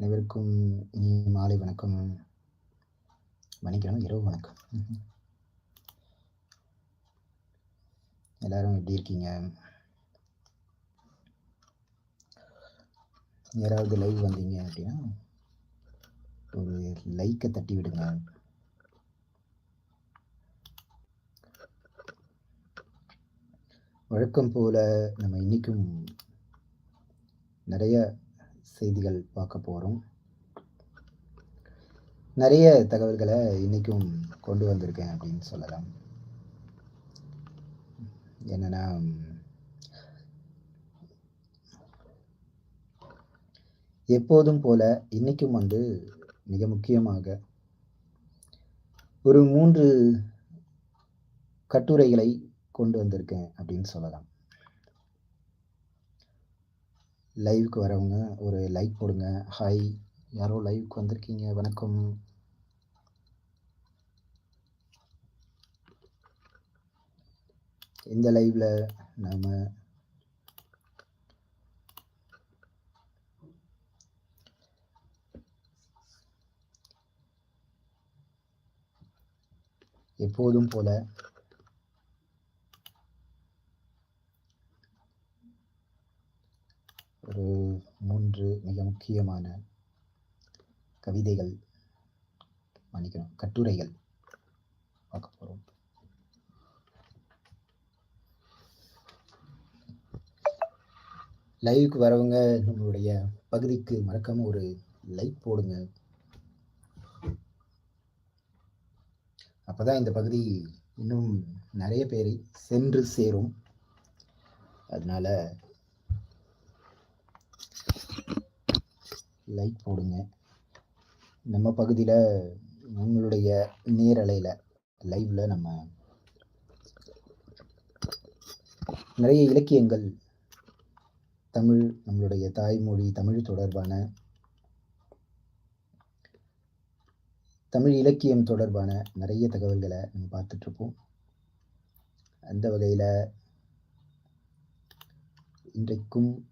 அனைவருக்கும் இனி மாலை வணக்கம். மணிக்கிழமை இரவு வணக்கம். எல்லாரும் எப்படி இருக்கீங்க? யாராவது லைவ் வந்தீங்க அப்படின்னா ஒரு லைக்கை தட்டி விடுங்க. வழக்கம் போல நம்ம இன்னைக்கும் நிறைய செய்திகள் பார்க்க போகிறோம் நிறைய தகவல்களை இன்றைக்கும் கொண்டு வந்திருக்கேன் அப்படின்னு சொல்லலாம். என்னென்னா எப்போதும் போல இன்னைக்கும் வந்து மிக முக்கியமாக ஒரு மூன்று கட்டுரைகளை கொண்டு வந்திருக்கேன் அப்படின்னு சொல்லலாம். லைவுக்கு வரவங்க ஒரு லைக் போடுங்க. ஹாய் யாரோ லைவுக்கு வந்திருக்கீங்க. வணக்கம். இந்த லைவில் நாம் எப்போதும் போல ஒரு மூன்று மிக முக்கியமான கவிதைகள் மன்னிக்கணும் கட்டுரைகள் பார்க்க போகிறோம் லைவுக்கு வரவங்க நம்மளுடைய பகுதிக்கு மறக்காம ஒரு லைக் போடுங்க. அப்பதான் இந்த பகுதி இன்னும் நிறைய பேரை சென்று சேரும். அதனால லைக் போடுங்க. நம்ம பகுதியில் உங்களுடைய நேரலையில் லைவில் நம்ம நிறைய இலக்கியங்கள் தமிழ் நம்மளுடைய தாய்மொழி தமிழ் தொடர்பான தமிழ் இலக்கியம் தொடர்பான நிறைய தகவல்களை நம்ம பார்த்துட்ருப்போம் அந்த வகையில் இன்றைக்கும்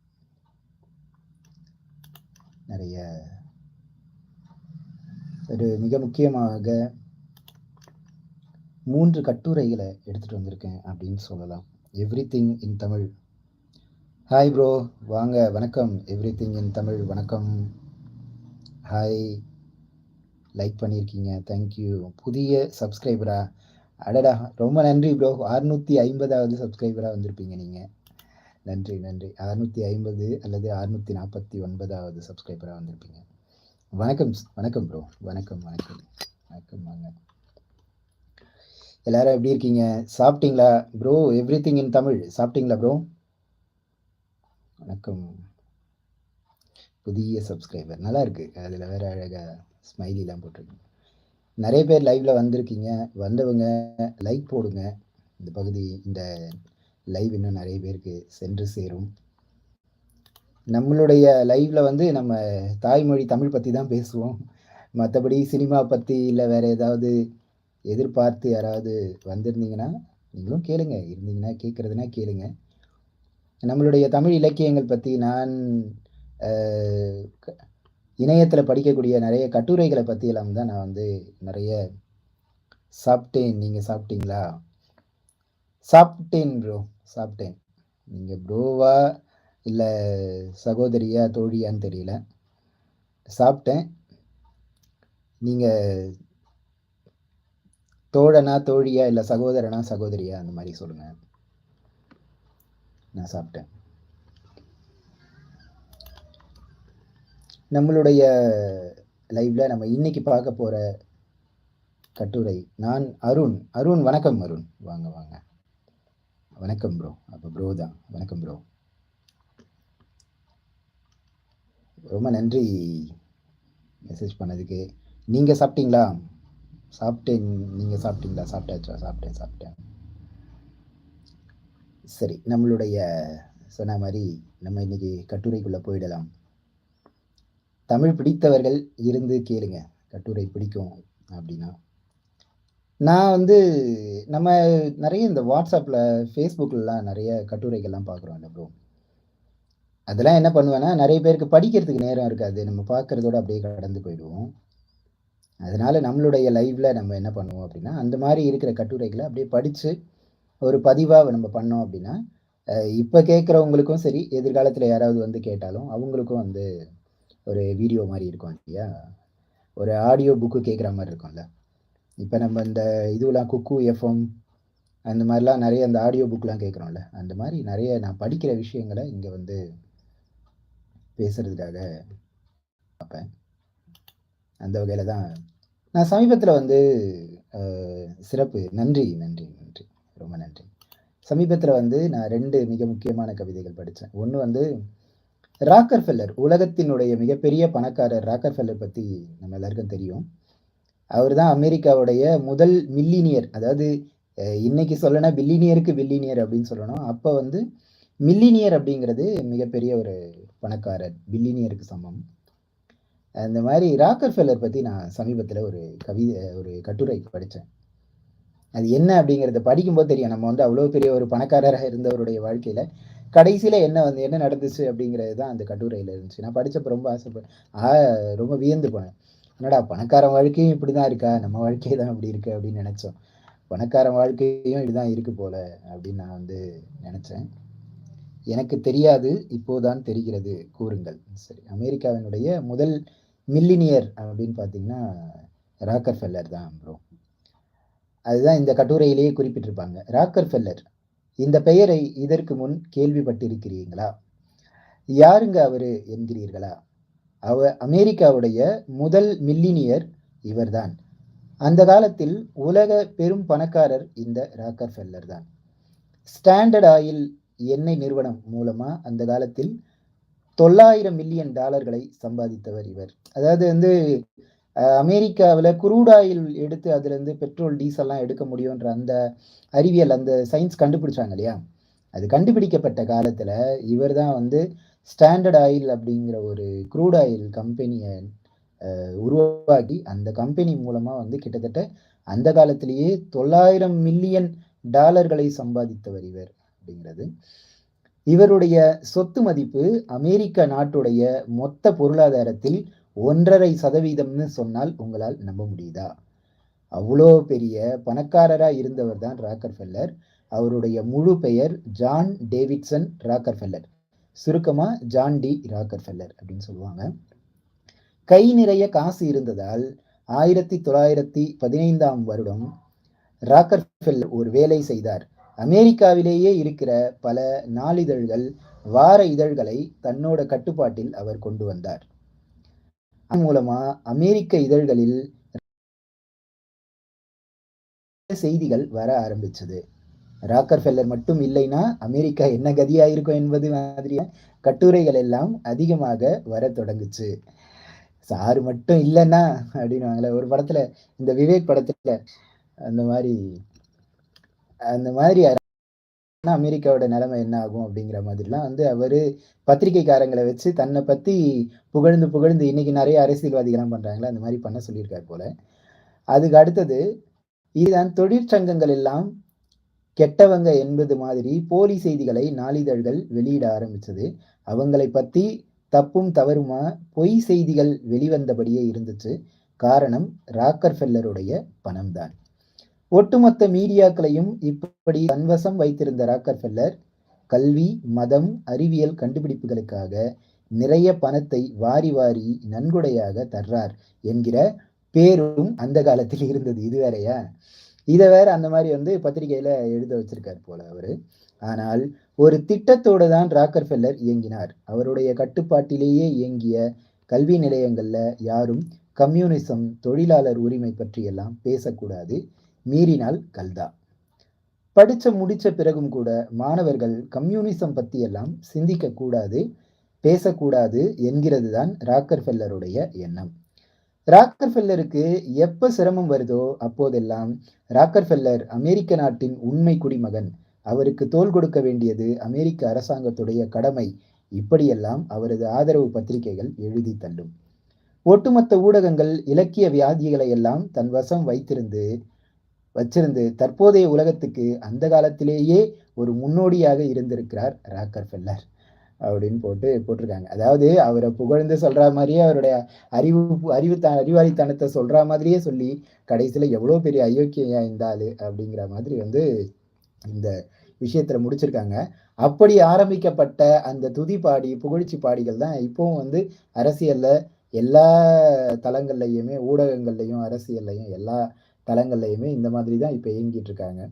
நிறைய ஒரு மிக முக்கியமாக மூன்று கட்டுரைகளை எடுத்துகிட்டு வந்திருக்கேன் அப்படின்னு சொல்லலாம். Everything in Tamil hi bro வாங்க வணக்கம். எவ்ரி திங் இன் தமிழ் வணக்கம். ஹாய் லைக் பண்ணியிருக்கீங்க தேங்க்யூ புதிய சப்ஸ்கிரைபரா அடடா ரொம்ப நன்றி ப்ரோ அறுநூற்றி ஐம்பதாவது சப்ஸ்கிரைபராக வந்திருப்பீங்க நீங்கள் நன்றி நன்றி. அறுநூற்றி ஐம்பது அல்லது அறுநூற்றி நாற்பத்தி ஒன்பதாவது சப்ஸ்கிரைபராக வந்திருப்பீங்க. வணக்கம் வணக்கம் ப்ரோ வணக்கம் வணக்கம். வணக்கம் வாங்க. எல்லாரும் எப்படி இருக்கீங்க? சாப்பிட்டீங்களா? Bro everything in Tamil. சாப்பிட்டீங்களா ப்ரோ வணக்கம். புதிய சப்ஸ்கிரைபர் நல்லா இருக்குது அதில் வேறு அழகாக ஸ்மைலிலாம் போட்டிருக்கீங்க. நிறைய பேர் லைவில் வந்திருக்கீங்க. வந்தவங்க லைக் போடுங்க. இந்த பகுதி இந்த லைவ் இன்னும் நிறைய பேருக்கு சென்று சேரும். நம்மளுடைய லைவ்ல வந்து நம்ம தாய்மொழி தமிழ் பற்றி தான் பேசுவோம். மற்றபடி சினிமா பற்றி இல்லை வேறு ஏதாவது எதிர்பார்த்து யாராவது வந்திருந்தீங்கன்னா நீங்களும் கேளுங்க. இருந்தீங்கன்னா கேட்குறதுனா கேளுங்க. நம்மளுடைய தமிழ் இலக்கியங்கள் பற்றி நான் இணையத்தில் படிக்கக்கூடிய நிறைய கட்டுரைகளை பற்றியெல்லாம் தான் நான் வந்து நிறைய சாப்பிட்டேன். நீங்கள் சாப்பிட்டீங்களா? சாப்பிட்டேன் ப்ரோ சாப்பிட்டேன். நீங்கள் ப்ரோவா இல்லை சகோதரியா தோழியான்னு தெரியல. சாப்பிட்டேன். நீங்கள் தோழனா தோழியா இல்லை சகோதரனா சகோதரியா அந்த மாதிரி சொல்லுங்கள் நான் சாப்பிட்டேன். நம்மளுடைய லைவ்ல நம்ம இன்னைக்கு பார்க்க போகிற கட்டுரை நான் அருண். அருண் வணக்கம் அருண். வாங்க வாங்க. வணக்கம் ப்ரோ அப்போ ப்ரோ தான். வணக்கம் ப்ரோ ரொம்ப நன்றி மெசேஜ் பண்ணதுக்கு. நீங்கள் சாப்பிட்டீங்களா? சாப்பிட்டேன். நீங்கள் சாப்பிட்டீங்களா? சாப்பிட்டாச்சா? சாப்பிட்டேன் சாப்பிட்டேன். சரி நம்மளுடைய சொன்ன மாதிரி நம்ம இன்னைக்கு கட்டுரைக்குள்ளே போயிடலாம். தமிழ் பிடித்தவர்கள் இருந்து கேளுங்க. கட்டுரை பிடிக்கும் அப்படின்னா. நான் வந்து நம்ம நிறைய இந்த வாட்ஸ்அப்பில் ஃபேஸ்புக்கிலலாம் நிறைய கட்டுரைகள்லாம் பார்க்குறோம் ப்ரோ அதெல்லாம் என்ன பண்ணுவேன்னா, நிறைய பேருக்கு படிக்கிறதுக்கு நேரம் இருக்காது. நம்ம பார்க்குறதோட அப்படியே கடந்து போயிடுவோம். அதனால் நம்மளுடைய லைவில் நம்ம என்ன பண்ணுவோம் அப்படின்னா, அந்த மாதிரி இருக்கிற கட்டுரைகளை அப்படியே படித்து ஒரு பதிவாக நம்ம பண்ணோம் அப்படின்னா, இப்போ கேட்குறவங்களுக்கும் சரி, எதிர்காலத்தில் யாராவது வந்து கேட்டாலும், அவங்களுக்கும் வந்து ஒரு வீடியோ மாதிரி இருக்கும் இல்லையா? ஒரு ஆடியோ புக்கு கேட்குற மாதிரி இருக்கும்ல. இப்போ நம்ம இந்த இதுவெலாம் குக்கு எஃப்எம் அந்த மாதிரிலாம் நிறைய அந்த ஆடியோ புக்லாம் கேட்குறோம்ல அந்த மாதிரி நிறைய நான் படிக்கிற விஷயங்கள இங்கே வந்து பேசுகிறதுக்காக பார்ப்பேன். அந்த வகையில் தான் நான் சமீபத்தில் வந்து சிறப்பு நன்றி, நன்றி, நன்றி. ரொம்ப நன்றி. சமீபத்தில் வந்து நான் ரெண்டு மிக முக்கியமான கவிதைகள் படித்தேன் ஒன்று வந்து ராக்கர்ஃபெல்லர் உலகத்தினுடைய மிகப்பெரிய பணக்காரர் ராக்கர்ஃபெல்லர் பற்றி நம்ம எல்லாருக்கும் தெரியும். அவர் தான் அமெரிக்காவுடைய முதல் மில்லினியர் அதாவது இன்னைக்கு சொல்லனா பில்லினியருக்கு பில்லினியர் அப்படின்னு சொல்லணும். அப்போ வந்து மில்லினியர் அப்படிங்கிறது மிகப்பெரிய ஒரு பணக்காரர். பில்லினியருக்கு சமம். அந்த மாதிரி ராக்கர் ஃபெல்லர் பற்றி நான் சமீபத்தில் ஒரு கவிதை ஒரு கட்டுரை படித்தேன் அது என்ன அப்படிங்கிறத படிக்கும்போது தெரியும். நம்ம வந்து அவ்வளோ பெரிய ஒரு பணக்காரராக இருந்தவருடைய வாழ்க்கையில் கடைசியில் என்ன வந்து என்ன நடந்துச்சு அப்படிங்கிறது தான் அந்த கட்டுரையில் இருந்துச்சு. நான் படிச்சப்ப ரொம்ப ஆசைப்ப ஆ ரொம்ப வியந்து போனேன். என்னடா பணக்காரன் வாழ்க்கையும் இப்படி தான் இருக்கா? நம்ம வாழ்க்கை தான் இப்படி இருக்கு அப்படின்னு நினச்சோம் பணக்காரன் வாழ்க்கையும் இப்படிதான் இருக்கு போல அப்படின்னு நான் வந்து நினச்சேன் எனக்கு தெரியாது, இப்போதான் தெரிகிறது கூறுங்கள். சரி. அமெரிக்காவினுடைய முதல் மில்லினியர் அப்படின்னு பார்த்தீங்கன்னா, ராக்கர் ஃபெல்லர் தான் ப்ரோ. அதுதான் இந்த கட்டுரையிலேயே குறிப்பிட்டிருப்பாங்க. ராக்கர் ஃபெல்லர் இந்த பெயரை இதற்கு முன் கேள்விப்பட்டிருக்கிறீங்களா யாருங்க அவரு என்கிறீர்களா? அவ அமெரிக்காவுடைய முதல் மில்லினியர் இவர்தான். அந்த காலத்தில் உலக பெரும் பணக்காரர் இந்த ராக்கர் ஃபெல்லர் தான். ஸ்டாண்டர்ட் ஆயில் எண்ணெய் நிறுவனம் மூலமா அந்த காலத்தில் 900 மில்லியன் டாலர்களை சம்பாதித்தவர் இவர். அதாவது வந்து அமெரிக்காவில் குரூட் ஆயில் எடுத்து அதுலேருந்து பெட்ரோல், டீசல்லாம் எடுக்க முடியுன்ற அந்த அறிவியல், அந்த சயின்ஸ் கண்டுபிடிச்சாங்க இல்லையா? அது கண்டுபிடிக்கப்பட்ட காலத்தில் இவர் தான் வந்து ஸ்டாண்டர்ட் ஆயில் அப்படிங்கிற ஒரு க்ரூட் ஆயில் கம்பெனியை உருவாக்கி, அந்த கம்பெனி மூலமாக வந்து கிட்டத்தட்ட அந்த காலத்திலேயே 900 மில்லியன் டாலர்களை சம்பாதித்தவர் இவர் அப்படிங்கிறது. இவருடைய சொத்து மதிப்பு அமெரிக்க நாட்டுடைய மொத்த பொருளாதாரத்தில் ஒன்றரை சதவீதம்னு சொன்னால் உங்களால் நம்ப முடியுதா? அவ்வளோ பெரிய பணக்காரராக இருந்தவர் தான் ராக்கர்ஃபெல்லர். அவருடைய முழு பெயர் ஜான் டேவிட்சன் ராக்கர்ஃபெல்லர். சுருக்கமாக ஜான் டி. ராக்கர்ஃபெல்லர் அப்படின்னு சொல்லுவாங்க. கை நிறைய காசு இருந்ததால் 1915ஆம் வருடம் ராக்கர்ஃபெல்லர் ஒரு வேலை செய்தார். அமெரிக்காவிலேயே இருக்கிற பல நாளிதழ்கள், வார இதழ்களை தன்னோட கட்டுப்பாட்டில் அவர் கொண்டு வந்தார். அதன் மூலமா அமெரிக்க இதழ்களில் செய்திகள் வர ஆரம்பிச்சது. ராக்கர் ஃபெல்லர் மட்டும் இல்லைன்னா, அமெரிக்கா என்ன கதியாயிருக்கும் என்பது மாதிரியான கட்டுரைகள் எல்லாம் அதிகமாக வர தொடங்குச்சு. சாரு மட்டும் இல்லைன்னா அப்படின்னுவாங்கல்ல. ஒரு படத்துல இந்த விவேக் படத்துல அந்த மாதிரி அந்த மாதிரி அமெரிக்காவோட நிலைமை என்ன ஆகும் அப்படிங்கிற மாதிரிலாம் வந்து அவரு பத்திரிகைக்காரங்களை வச்சு தன்னை பத்தி புகழ்ந்து, புகழ்ந்து இன்னைக்கு நிறைய அரசியல்வாதிகள்லாம் பண்றாங்களே அந்த மாதிரி பண்ண சொல்லியிருக்காரு போல. அதுக்கு அடுத்தது, இதுதான் தொழிற்சங்கங்கள் எல்லாம் கெட்டவங்க என்பது மாதிரி போலி செய்திகளை நாளிதழ்கள் வெளியிட ஆரம்பிச்சது. அவங்களை பற்றி தப்பும் தவறுமா பொய் செய்திகள் வெளிவந்தபடியே இருந்துச்சு. காரணம் ராக்கர்ஃபெல்லருடைய பணம் தான். ஒட்டுமொத்த மீடியாக்களையும் இப்படி தன்வசம் வைத்திருந்த ராக்கர்ஃபெல்லர், கல்வி, மதம், அறிவியல் கண்டுபிடிப்புகளுக்காக நிறைய பணத்தை வாரி வாரி நன்கொடையாக தர்றார் என்கிற பேரும் அந்த காலத்தில் இருந்தது. இதுவரையா இதை வேற அந்த மாதிரி வந்து பத்திரிகையில எழுத வச்சிருக்காரு போல அவரு. ஆனால் ஒரு திட்டத்தோடு தான் ராக்கர்ஃபெல்லர் இயங்கினார். அவருடைய கட்டுப்பாட்டிலேயே இயங்கிய கல்வி நிலையங்கள்ல யாரும் கம்யூனிசம், தொழிலாளர் உரிமை பற்றியெல்லாம் பேசக்கூடாது. மீறினால் கல்தா. படிச்ச முடிச்ச பிறகும் கூட மாணவர்கள் கம்யூனிசம் பற்றியெல்லாம் சிந்திக்கக்கூடாது பேசக்கூடாது என்கிறது தான் ராக்கர்ஃபெல்லருடைய எண்ணம். ராக்கர்ஃபெல்லருக்கு எப்ப சிரமம் வருதோ அப்போதெல்லாம் ராக்கர்ஃபெல்லர் அமெரிக்க நாட்டின் உண்மை குடிமகன். அவருக்கு தோள் கொடுக்க வேண்டியது அமெரிக்க அரசாங்கத்துடைய கடமை. இப்படியெல்லாம் அவரது ஆதரவு பத்திரிகைகள் எழுதித் தள்ளும். ஒட்டுமொத்த ஊடகங்கள் இலக்கிய வியாதிகளை எல்லாம் தன் வசம் வைத்திருந்து வச்சிருந்து தற்போதைய உலகத்துக்கு அந்த காலத்திலேயே ஒரு முன்னோடியாக இருந்திருக்கிறார் ராக்கர்ஃபெல்லர். அப்படின்னு போட்டு போட்டிருக்காங்க. அதாவது அவரை புகழ்ந்து சொல்ற மாதிரியே அவருடைய அறிவு அறிவு த அறிவாளித்தனத்தை சொல்ற மாதிரியே சொல்லி கடைசியில் எவ்வளோ பெரிய அயோக்கியா இந்த ஆளு அப்படிங்கிற மாதிரி வந்து இந்த விஷயத்துல முடிச்சிருக்காங்க. அப்படி ஆரம்பிக்கப்பட்ட அந்த துதி பாடி புகழ்ச்சி பாடிகள் தான் இப்போவும் வந்து அரசியல்ல எல்லா தளங்கள்லையுமே ஊடகங்கள்லையும் அரசியல்லையும் எல்லா தளங்கள்லையுமே இந்த மாதிரி தான் இப்போ இயங்கிட்டு இருக்காங்க.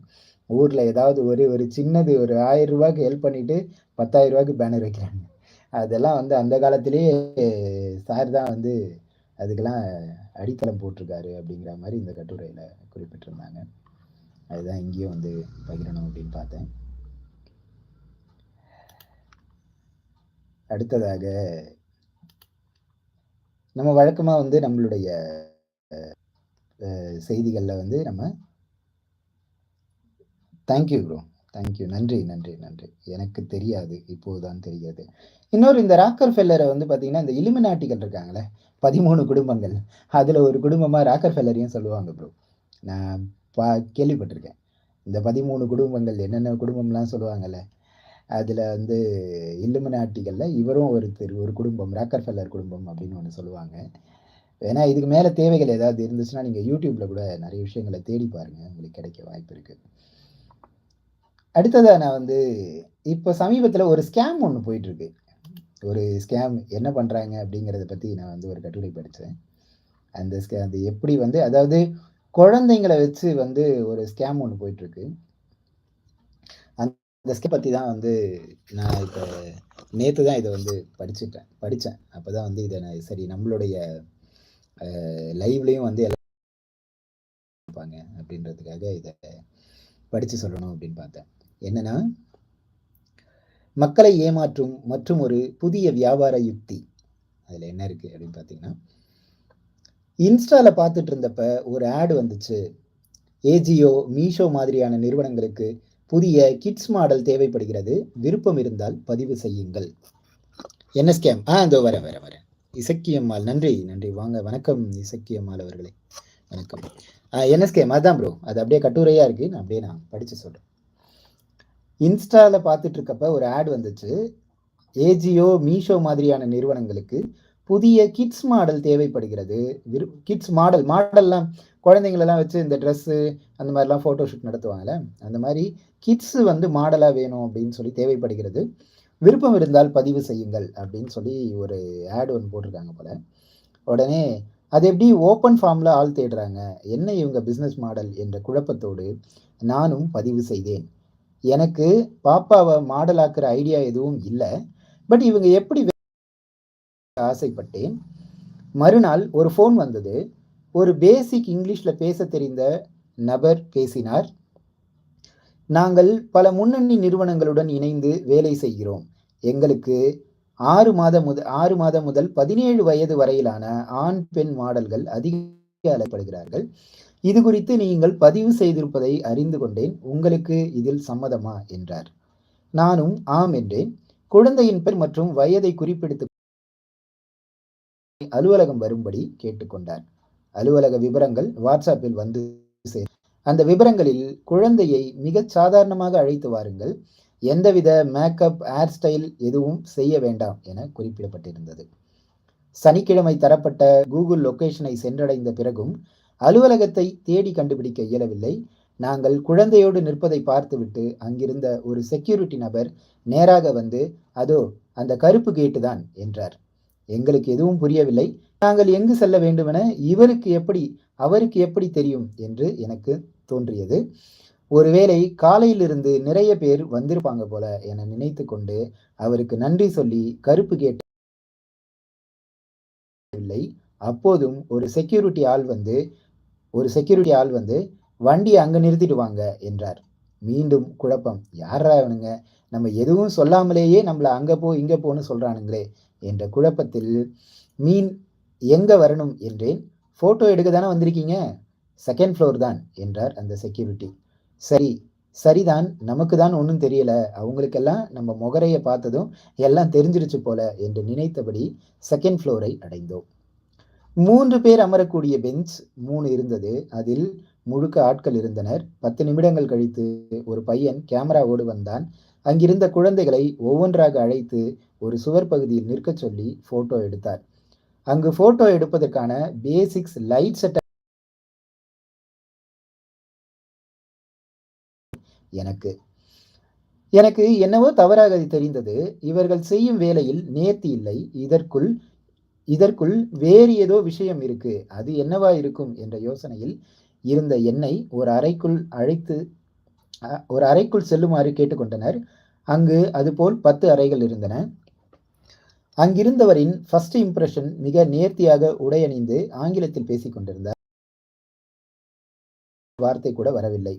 ஊர்ல ஏதாவது ஒரு ஒரு சின்னது ஒரு ஆயிரம் ரூபாய்க்கு ஹெல்ப் பண்ணிட்டு பத்தாயிரம் ரூபாய்க்கு பேனர் வைக்கிறாங்க. அதெல்லாம் வந்து அந்த காலத்திலேயே சார் தான் வந்து அதுக்கெல்லாம் அடித்தளம் போட்டிருக்காரு அப்படிங்கிற மாதிரி இந்த கட்டுரையில் குறிப்பிட்டிருந்தாங்க. அதுதான் இங்கேயும் வந்து பகிரணும் அப்படின்னு பார்த்தேன். அடுத்ததாக நம்ம வழக்கமாக வந்து நம்மளுடைய செய்திகளில் வந்து நம்ம தேங்க்யூ ப்ரோ தேங்க்யூ நன்றி நன்றி நன்றி. எனக்கு தெரியாது இப்போதுதான் தெரியாது இன்னொரு இந்த ராக்கர் ஃபெல்லரை வந்து பார்த்தீங்கன்னா இந்த இலுமினாட்டிகள் இருக்காங்களே பதிமூணு குடும்பங்கள். அதில் ஒரு குடும்பமாக ராக்கர் ஃபெல்லரையும் சொல்லுவாங்க ப்ரோ நான் பா கேள்விப்பட்டிருக்கேன். இந்த பதிமூணு குடும்பங்கள் என்னென்ன குடும்பம்லாம் சொல்லுவாங்கல்ல அதில் வந்து இல்லுமினாட்டிகளில் இவரும் ஒருத்தர் ஒரு குடும்பம் ராக்கர் ஃபெல்லர் குடும்பம் அப்படின்னு ஒன்று சொல்லுவாங்க. ஏன்னா இதுக்கு மேலே தேவைகள் ஏதாவது இருந்துச்சுன்னா நீங்கள் யூடியூப்பில் கூட நிறைய விஷயங்களை தேடி பாருங்கள் உங்களுக்கு கிடைக்க வாய்ப்பு இருக்குது அடுத்ததாக நான் வந்து இப்போ சமீபத்தில் ஒரு ஸ்கேம் ஒன்று போயிட்டுருக்கு. ஒரு ஸ்கேம் என்ன பண்ணுறாங்க அப்படிங்கிறத பற்றி நான் வந்து ஒரு கட்டுரை படித்தேன் அந்த ஸ்கே அது எப்படி வந்து அதாவது குழந்தைங்களை வச்சு வந்து ஒரு ஸ்கேம் ஒன்று போயிட்டுருக்கு. அந்த ஸ்கேம் பற்றி தான் வந்து நான் இப்போ நேற்று தான் இதை வந்து படிச்சுட்டேன். படித்தேன் அப்போ தான் வந்து இதை நான் சரி நம்மளுடைய லைவ்லேயும் வந்து எல்லாம் இருப்பாங்க அப்படின்றதுக்காக இதை படித்து சொல்லணும் அப்படின்னு பார்த்தேன். என்னன்னா மக்களை ஏமாற்றும் மற்றும் ஒரு புதிய வியாபார யுக்தி. அதில் என்ன இருக்குது அப்படின்னு பார்த்தீங்கன்னா இன்ஸ்டாவில் பார்த்துட்டு இருந்தப்ப ஒரு ஆடு வந்துச்சு. ஏஜியோ மீஷோ மாதிரியான நிறுவனங்களுக்கு புதிய கிட்ஸ் மாடல் தேவைப்படுகிறது. விருப்பம் இருந்தால் பதிவு செய்யுங்கள். என்ன ஸ்கேம் ஆ இதோ வரேன் வரேன் வரேன். இசக்கியம்மாள் நன்றி நன்றி. வாங்க வணக்கம் இசக்கியம்மாள் அவர்களே. வணக்கம். என்ன ஸ்கேம் அதான் ப்ரோ அது அப்படியே கட்டுரையாக இருக்குது நான் அப்படியே நான் படித்து சொல்கிறேன் இன்ஸ்டாவில் பார்த்துட்டு இருக்கப்ப ஒரு ஆட் வந்துச்சு. ஏஜியோ மீஷோ மாதிரியான நிறுவனங்களுக்கு புதிய கிட்ஸ் மாடல் தேவைப்படுகிறது. விரு கிட்ஸ் மாடல் மாடல்லாம் குழந்தைங்களெல்லாம் வச்சு இந்த ட்ரெஸ்ஸு அந்த மாதிரிலாம் ஃபோட்டோ ஷூட் நடத்துவாங்கல்ல. அந்த மாதிரி கிட்ஸு வந்து மாடலாக வேணும் அப்படின்னு சொல்லி தேவைப்படுகிறது. விருப்பம் இருந்தால் பதிவு செய்யுங்கள் அப்படின்னு சொல்லி ஒரு ஆட் ஒன்று போட்டிருக்காங்க போல. உடனே அது எப்படி ஓப்பன் ஃபார்மில் ஆள் தேடுறாங்க? என்ன இவங்க பிஸ்னஸ் மாடல் என்ற குழப்பத்தோடு நானும் பதிவு செய்தேன். எனக்கு பாப்பாவை மாடலாக்குற ஐடியா எதுவும் இல்லை. பட் இவங்க எப்படி ஆசைப்பட்டேன். மறுநாள் ஒரு ஃபோன் வந்தது. ஒரு பேசிக் இங்கிலீஷில் பேச தெரிந்த நபர் பேசினார். நாங்கள் பல முன்னணி நிறுவனங்களுடன் இணைந்து வேலை செய்கிறோம். எங்களுக்கு ஆறு மாதம் முதல் ஆறு மாதம் முதல் பதினேழு வயது வரையிலான ஆண் பெண் மாடல்கள் அதிக அழைப்படுகிறார்கள் இது குறித்து நீங்கள் பதிவு செய்திருப்பதை அறிந்து கொண்டேன். உங்களுக்கு இதில் சம்மதமா? என்றார். நானும் ஆம் என்றேன். குழந்தையின் பெயர் மற்றும் வயதை குறிப்பிடுத்து அலுவலகம் வரும்படி கேட்டுக்கொண்டார். அலுவலக விவரங்கள் வாட்ஸ்அப்பில் வந்து அந்த விவரங்களில் குழந்தையை மிக சாதாரணமாக அழைத்து வாருங்கள். எந்தவித மேக்கப் ஹேர் ஸ்டைல் எதுவும் செய்ய வேண்டாம் என குறிப்பிடப்பட்டிருந்தது. சனிக்கிழமை தரப்பட்ட கூகுள் லொகேஷனை சென்றடைந்த பிறகும் அலுவலகத்தை தேடி கண்டுபிடிக்க இயலவில்லை. நாங்கள் குழந்தையோடு நிற்பதை பார்த்துவிட்டு அங்கிருந்த ஒரு செக்யூரிட்டி நபர் நேராக வந்து அதோ அந்த கருப்பு கேட்டு தான் என்றார். எங்களுக்கு எதுவும் புரியவில்லை. நாங்கள் எங்கு செல்ல வேண்டுமென இவருக்கு எப்படி அவருக்கு எப்படி தெரியும்? என்று எனக்கு தோன்றியது. ஒருவேளை காலையிலிருந்து நிறைய பேர் வந்திருப்பாங்க போல என நினைத்து கொண்டு அவருக்கு நன்றி சொல்லி கருப்பு கேட்டவில்லை அப்போதும் ஒரு செக்யூரிட்டி ஆள் வந்து ஒரு செக்யூரிட்டி ஆள் வந்து வண்டியை அங்கே நிறுத்திட்டு வாங்க என்றார். மீண்டும் குழப்பம் யாரா இவனுங்க? நம்ம எதுவும் சொல்லாமலேயே நம்மளை அங்கே போ இங்கே போன்னு சொல்கிறானுங்களே என்ற குழப்பத்தில் மீன் எங்கே வரணும்? என்றேன். ஃபோட்டோ எடுக்க தானே வந்திருக்கீங்க? செகண்ட் ஃப்ளோர் தான் என்றார் அந்த செக்யூரிட்டி சரி சரிதான். நமக்கு தான் ஒன்றும் தெரியல. அவங்களுக்கெல்லாம் நம்ம முகரையை பார்த்ததும் எல்லாம் தெரிஞ்சிருச்சு போல என்று நினைத்தபடி செகண்ட் ஃப்ளோரை அடைந்தோம். மூன்று பேர் அமரக்கூடிய பெஞ்ச் மூணு இருந்தது. அதில் முழுக்க ஆட்கள் இருந்தனர். பத்து நிமிடங்கள் கழித்து ஒரு பையன் கேமராவோடு வந்தான். அங்கிருந்த குழந்தைகளை ஒவ்வொன்றாக அழைத்து ஒரு சுவர் பகுதியில் நிற்கச் சொல்லி போட்டோ எடுத்தார். அங்கு போட்டோ எடுப்பதற்கான பேசிக்ஸ் லைட் செட் எனக்கு. எனக்கு என்னவோ தவறாக அது தெரிந்தது. இவர்கள் செய்யும் வேலையில் நேர்த்தி இல்லை. இதற்குள் இதற்குள் வேறு ஏதோ விஷயம் இருக்கு. அது என்னவா இருக்கும் என்ற யோசனையில் இருந்த என்னை ஒரு அறைக்குள் அழைத்து ஒரு அறைக்குள் செல்லுமாறு கேட்டுக்கொண்டனர். அங்கு அதுபோல் பத்து அறைகள் இருந்தன. அங்கிருந்தவரின் ஃபர்ஸ்ட் இம்ப்ரெஷன் மிக நேர்த்தியாக உடையணிந்து ஆங்கிலத்தில் பேசிக் கொண்டிருந்தார். வார்த்தை கூட வரவில்லை.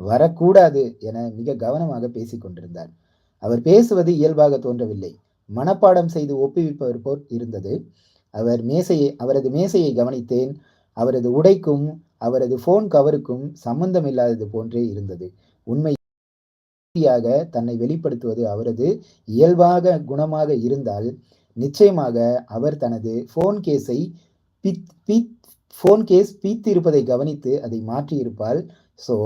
வரக்கூடாது என மிக கவனமாக பேசிக் கொண்டிருந்தார். அவர் பேசுவது இயல்பாக தோன்றவில்லை. மனப்பாடம் செய்து ஒப்புவிப்பவர் போல் இருந்தது. அவர் மேசையை அவரது மேசையை கவனித்தேன். அவரது உடைக்கும் அவரது போன் கவருக்கும் சம்பந்தம் இல்லாதது போன்றே இருந்தது. உண்மை தன்னை வெளிப்படுத்துவது அவரது இயல்பாக குணமாக இருந்தால் நிச்சயமாக அவர் தனது போன் கேஸை பித் பித் ஃபோன் கேஸ் பீத்து இருப்பதை கவனித்து அதை மாற்றியிருப்பால் ஸோ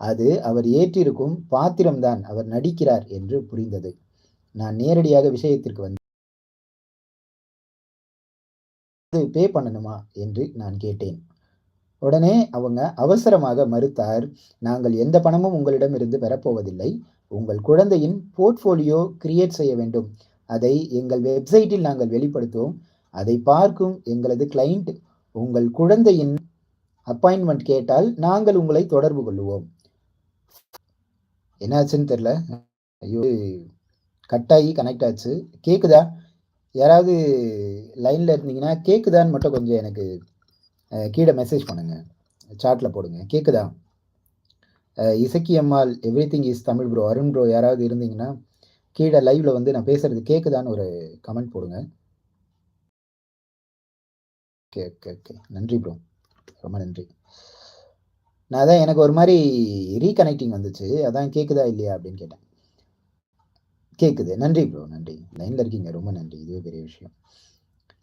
அது அவர் ஏற்றிருக்கும் பாத்திரம்தான் அவர் நடிக்கிறார் என்று புரிந்தது. நான் நேரடியாக விஷயத்திற்கு வந்து பே பண்ணணுமா என்று நான் கேட்டேன். உடனே அவங்க அவசரமாக மறுத்தார் நாங்கள் எந்த பணமும் உங்களிடம் இருந்து பெறப்போவதில்லை. உங்கள் குழந்தையின் போர்ட்ஃபோலியோ கிரியேட் செய்ய வேண்டும். அதை எங்கள் வெப்சைட்டில் நாங்கள் வெளிப்படுத்துவோம். அதை பார்க்கும் எங்களது கிளைண்ட் உங்கள் குழந்தையின் அப்பாயின்மெண்ட் கேட்டால் நாங்கள் உங்களை தொடர்பு கொள்ளுவோம். என்னாச்சுன்னு தெரில ஐயோ கட்டாகி கனெக்ட் ஆச்சு. கேட்குதா யாராவது லைனில் இருந்தீங்கன்னா கேட்குதான்னு மட்டும் கொஞ்சம் எனக்கு கீழே மெசேஜ் பண்ணுங்கள் சாட்டில் போடுங்க. கேட்குதா Isakki Ammal everything is Tamil bro Arun bro யாராவது இருந்தீங்கன்னா கீழே லைவில் வந்து நான் பேசுகிறது கேட்குதான்னு ஒரு கமெண்ட் போடுங்க. ஓகே ஓகே ஓகே நன்றி ப்ரோ ரொம்ப நன்றி. நான் அதான் எனக்கு ஒரு மாதிரி ரீகனெக்டிங் வந்துச்சு. அதான் கேட்குதா இல்லையா அப்படின்னு கேட்டேன். கேட்குது நன்றி ப்ரோ நன்றி. லைனில் இருக்கீங்க ரொம்ப நன்றி. இதுவே பெரிய விஷயம்.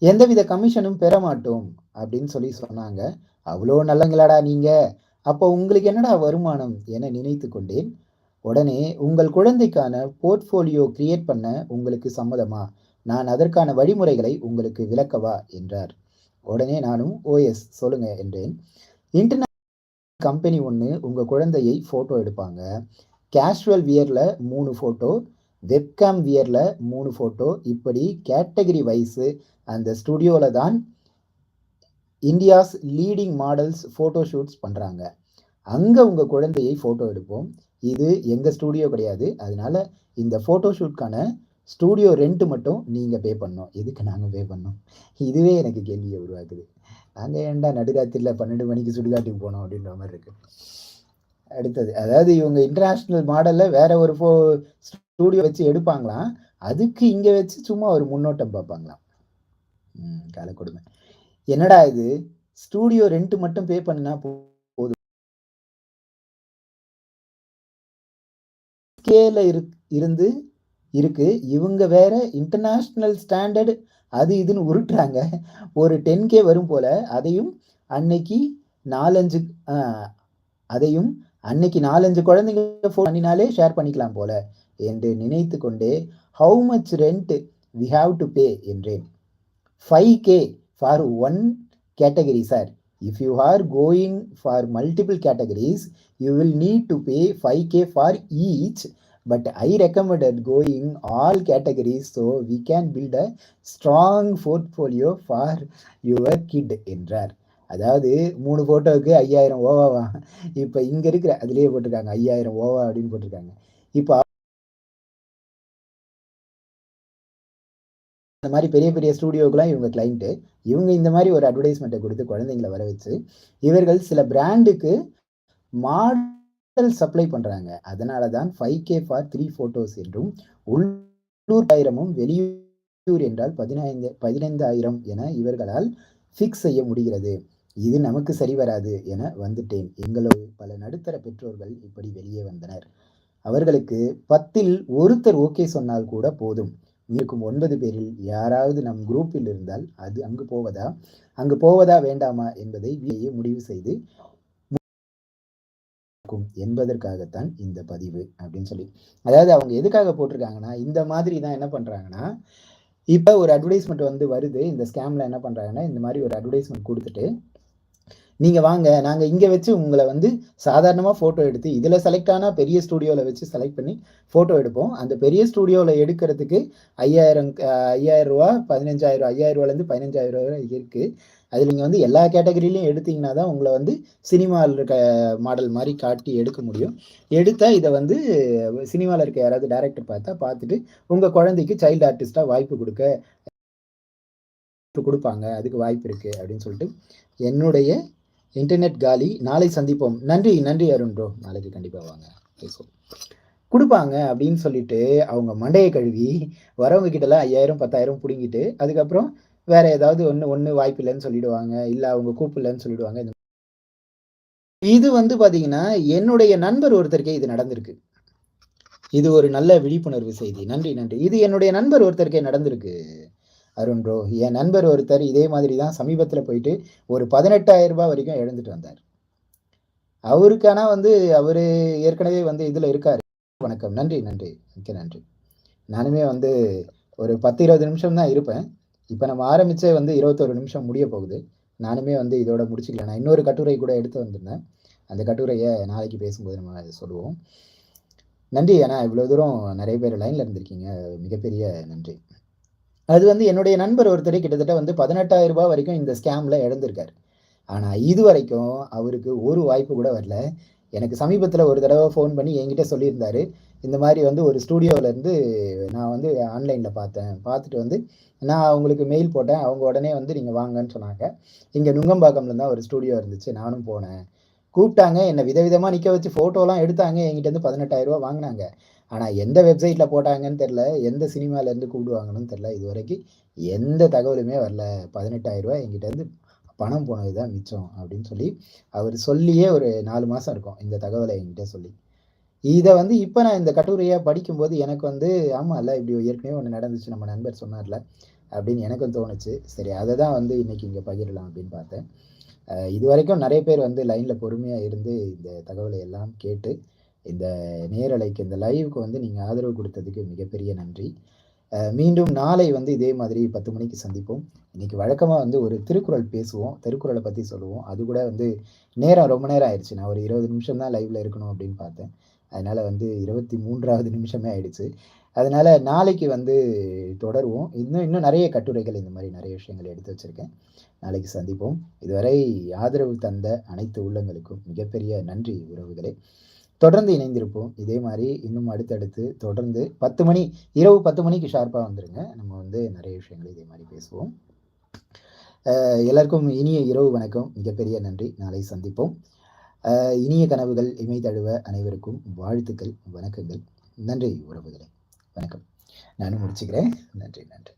எந்தவித கமிஷனும் பெற மாட்டோம் அப்படின்னு சொல்லி சொன்னாங்க. அவ்வளோ நல்லங்களாடா நீங்க. அப்போ உங்களுக்கு என்னடா வருமானம் என நினைத்து கொண்டேன். உடனே உங்கள் குழந்தைக்கான போர்ட்ஃபோலியோ கிரியேட் பண்ண உங்களுக்கு சம்மதமா? நான் அதற்கான வழிமுறைகளை உங்களுக்கு விளக்கவா? என்றார். உடனே நானும் ஓஎஸ் சொல்லுங்க என்றேன். இன்டர்நெட் கம்பெனி ஒன்று உங்கள் குழந்தையை ஃபோட்டோ எடுப்பாங்க. கேஷுவல் வியரில் மூணு ஃபோட்டோ வெப்கேம் வியரில் மூணு ஃபோட்டோ இப்படி கேட்டகரி வைஸு அந்த ஸ்டுடியோவில் தான் India's leading models photo shoots பண்ணுறாங்க அங்கே உங்கள் குழந்தையை ஃபோட்டோ எடுப்போம். இது எங்கள் ஸ்டூடியோ கிடையாது. அதனால் இந்த ஃபோட்டோ ஷூட்கான ஸ்டூடியோ ரெண்ட்டு மட்டும் நீங்கள் பே பண்ணோம் எதுக்கு நாங்கள் பே பண்ணோம் இதுவே எனக்கு கேள்வியை உருவாக்குது. நாங்கள் ஏன்டா நடுராத்திரியில் பன்னெண்டு மணிக்கு சுடுகாட்டுக்கு போனோம் அப்படின்ற மாதிரி இருக்குது அடுத்தது. அதாவது இவங்க இன்டர்நேஷ்னல் மாடலில் வேற ஒரு ஃபோ ஸ்டூடியோ வச்சு எடுப்பாங்களாம். அதுக்கு இங்கே வச்சு சும்மா ஒரு முன்னோட்டம் பார்ப்பாங்களாம். ம் காலை கொடுமை. என்னடா இது? ஸ்டூடியோ ரெண்ட் மட்டும் பே பண்ணா போதும் ஸ்கேல இருந்து இருக்கு. இவங்க வேற இன்டர்நேஷ்னல் ஸ்டாண்டர்டு அது இதுன்னு உருட்டுறாங்க. ஒரு டென் கே வரும் போல. அதையும் அன்னைக்கு நாலஞ்சு அதையும் அன்னைக்கு நாலஞ்சு குழந்தைங்க ஃபோன் பண்ணினாலே ஷேர் பண்ணிக்கலாம் போல என்று நினைத்து கொண்டே how much rent we have to pay என்றேன். Five K for one category sir if you are going for multiple categories you will need to pay five K for each but I recommended going all categories so we can build a strong portfolio for your kid என்றார். அதாவது மூணு ஃபோட்டோவுக்கு ஐயாயிரம் ஓவாவா? இப்போ இங்கே இருக்கிற அதுலேயே போட்டிருக்காங்க ஐயாயிரம் ஓவா அப்படின்னு போட்டிருக்காங்க. இப்போ இந்த மாதிரி பெரிய பெரிய ஸ்டூடியோக்கெலாம் இவங்க கிளைண்ட்டு இவங்க இந்த மாதிரி ஒரு அட்வர்டைஸ்மெண்ட்டை கொடுத்து குழந்தைங்களை வர வச்சு இவர்கள் சில பிராண்டுக்கு மாடல் சப்ளை பண்ணுறாங்க அதனால தான் five K for three photos என்றும் உள்ளூர் ஆயிரமும் வெளியூர் என்றால் பதினைந்து பதினைந்தாயிரம் என இவர்களால் ஃபிக்ஸ் செய்ய முடிகிறது. இது நமக்கு சரி வராது என வந்துட்டேன். எங்களோடு பல நடுத்தர பெற்றோர்கள் இப்படி வெளியே வந்தனர். அவர்களுக்கு பத்தில் ஒருத்தர் ஓகே சொன்னால் கூட போதும். இருக்கும் ஒன்பது பேரில் யாராவது நம் குரூப்பில் இருந்தால் அது அங்கு போவதா? அங்கு போவதா வேண்டாமா என்பதை முடிவு செய்து இருக்கும் என்பதற்காகத்தான் இந்த பதிவு அப்படின்னு சொல்லி. அதாவது அவங்க எதுக்காக போட்டிருக்காங்கன்னா இந்த மாதிரி தான் என்ன பண்ணுறாங்கன்னா இப்போ ஒரு அட்வர்டைஸ்மெண்ட் வந்து வருது. இந்த ஸ்கேமில் என்ன பண்ணுறாங்கன்னா இந்த மாதிரி ஒரு அட்வர்டைஸ்மெண்ட் கொடுத்துட்டு நீங்கள் வாங்க நாங்கள் இங்கே வச்சு உங்களை வந்து சாதாரணமாக ஃபோட்டோ எடுத்து இதில் செலக்ட் ஆனால் பெரிய ஸ்டூடியோவில் வச்சு செலக்ட் பண்ணி ஃபோட்டோ எடுப்போம். அந்த பெரிய ஸ்டூடியோவில் எடுக்கிறதுக்கு ஐயாயிரம் ஐயாயிரம் ரூபா பதினஞ்சாயிரம் ஐயாயிரம் ரூபாலேருந்து பதினஞ்சாயிரம் ரூபா இருக்குது அதில் நீங்கள் வந்து எல்லா கேட்டகரியிலையும் எடுத்தீங்கன்னா தான் உங்களை வந்து சினிமாவில் இருக்க மாடல் மாதிரி காட்டி எடுக்க முடியும். எடுத்தால் இதை வந்து சினிமாவில் இருக்க யாராவது டேரக்டர் பார்த்தா பார்த்துட்டு உங்கள் குழந்தைக்கு சைல்டு ஆர்டிஸ்ட்டாக வாய்ப்பு கொடுக்க கொடுப்பாங்க. அதுக்கு வாய்ப்பு இருக்குது அப்படின்னு சொல்லிட்டு என்னுடைய இன்டர்நெட் காலி. நாளை சந்திப்போம். நன்றி நன்றி அருண் ப்ரோ நாளைக்கு கண்டிப்பாக வாங்க. பேசுவோம். கொடுப்பாங்க அப்படின்னு சொல்லிட்டு அவங்க மண்டையை கழுவி வரவங்க கிட்டலாம் ஐயாயிரம் பத்தாயிரம் பிடுங்கிட்டு அதுக்கப்புறம் வேற ஏதாவது ஒன்று ஒன்று வாய்ப்பு இல்லைன்னு சொல்லிடுவாங்க. இல்லை அவங்க கூப்பிடலன்னு சொல்லிடுவாங்க. இது வந்து பார்த்தீங்கன்னா என்னுடைய நண்பர் ஒருத்தருக்கே இது நடந்திருக்கு. இது ஒரு நல்ல விழிப்புணர்வு செய்தி. நன்றி நன்றி. இது என்னுடைய நண்பர் ஒருத்தருக்கே நடந்திருக்கு. அருண் ப்ரோ என் நண்பர் ஒருத்தர் இதே மாதிரி தான் சமீபத்தில் போயிட்டு ஒரு பதினெட்டாயிரம் ரூபாய் வரைக்கும் எழுந்துட்டு வந்தார். அவருக்கான வந்து அவர் ஏற்கனவே வந்து இதில் இருக்கார். வணக்கம். நன்றி நன்றி. மிக்க நன்றி. நானுமே வந்து ஒரு பத்து இருபது நிமிஷம் தான் இருப்பேன். இப்போ நம்ம ஆரம்பித்தே வந்து இருபத்தொரு நிமிஷம் முடிய போகுது. நானுமே வந்து இதோட முடிச்சுக்கல நான் இன்னொரு கட்டுரை கூட எடுத்து வந்திருந்தேன். அந்த கட்டுரையை நாளைக்கு பேசும்போது நம்ம சொல்லுவோம். நன்றி. ஏன்னா இவ்வளோ தூரம் நிறைய பேர் லைனில் இருந்திருக்கீங்க. மிகப்பெரிய நன்றி. அது வந்து என்னுடைய நண்பர் ஒருத்தர் கிட்டத்தட்ட வந்து பதினெட்டாயிரம் ரூபாய் வரைக்கும் இந்த ஸ்கேம்ல இழந்திருக்காரு. ஆனால் இது வரைக்கும் அவருக்கு ஒரு வாய்ப்பு கூட வரல. எனக்கு சமீபத்தில் ஒரு தடவை ஃபோன் பண்ணி என்கிட்ட சொல்லியிருந்தாரு. இந்த மாதிரி வந்து ஒரு ஸ்டூடியோவிலேருந்து நான் வந்து ஆன்லைனில் பார்த்தேன். பார்த்துட்டு வந்து நான் அவங்களுக்கு மெயில் போட்டேன். அவங்க உடனே வந்து நீங்கள் வாங்கன்னு சொன்னாங்க. இங்கே நுங்கம்பாக்கம்ல தான் ஒரு ஸ்டூடியோ இருந்துச்சு. நானும் போனேன். கூப்பிட்டாங்க. என்னை விதவிதமாக நிற்க வச்சு ஃபோட்டோலாம் எடுத்தாங்க. என்கிட்ட வந்து பதினெட்டாயிரரூபா வாங்கினாங்க. ஆனால் எந்த வெப்சைட்டில் போட்டாங்கன்னு தெரில எந்த சினிமாலேருந்து கூப்பிடுவாங்கன்னு தெரில இது வரைக்கும் எந்த தகவலுமே வரல. பதினெட்டாயிரரூபா எங்கிட்டேருந்து பணம் போனது தான் மிச்சம் அப்படின்னு சொல்லி அவர் சொல்லியே ஒரு நாலு மாதம் இருக்கும். இந்த தகவலை என்கிட்ட சொல்லி. இதை வந்து இப்போ நான் இந்த கட்டுரையாக படிக்கும்போது எனக்கு வந்து ஆமாம் இல்லை இப்படி ஏற்கனவே ஒன்று நடந்துச்சு. நம்ம நண்பர் சொன்னார்ல அப்படின்னு எனக்கும் தோணுச்சு. சரி அதை தான் வந்து இன்றைக்கி இங்கே பகிரலாம் அப்படின்னு பார்த்தேன். இது வரைக்கும் நிறைய பேர் வந்து லைனில் பொறுமையாக இருந்து இந்த தகவலை எல்லாம் கேட்டு இந்த நேரலைக்கு இந்த லைவுக்கு வந்து நீங்கள் ஆதரவு கொடுத்ததுக்கு மிகப்பெரிய நன்றி. மீண்டும் நாளை வந்து இதே மாதிரி பத்து மணிக்கு சந்திப்போம். இன்னைக்கு வழக்கமாக வந்து ஒரு திருக்குறள் பேசுவோம். திருக்குறளை பற்றி சொல்லுவோம். அது கூட வந்து நேரம் ரொம்ப நேரம் ஆயிடுச்சு. நான் ஒரு இருபது நிமிஷம் தான் லைவில் இருக்கணும் அப்படின்னு பார்த்தேன். அதனால் வந்து இருபத்தி மூன்றாவது நிமிஷமே ஆயிடுச்சு. அதனால நாளைக்கு வந்து தொடருவோம். இன்னும் இன்னும் நிறைய கட்டுரைகள் இந்த மாதிரி நிறைய விஷயங்கள் எடுத்து வச்சுருக்கேன். நாளைக்கு சந்திப்போம். இதுவரை ஆதரவு தந்த அனைத்து உள்ளங்களுக்கும் மிகப்பெரிய நன்றி உறவுகளே. தொடர்ந்து இணைந்திருப்போம். இதே மாதிரி இன்னும் அடுத்தடுத்து தொடர்ந்து பத்து மணி இரவு பத்து மணிக்கு ஷார்ப்பாக வந்துருங்க. நம்ம வந்து நிறைய விஷயங்கள் இதே மாதிரி பேசுவோம். எல்லாருக்கும் இனிய இரவு வணக்கம். மிகப்பெரிய நன்றி. நாளை சந்திப்போம். இனிய கனவுகள் இமை தழுவ அனைவருக்கும் வாழ்த்துக்கள் வணக்கங்கள். நன்றி உறவுகளே. வணக்கம். நானும் முடிச்சுக்கிறேன். நன்றி நன்றி.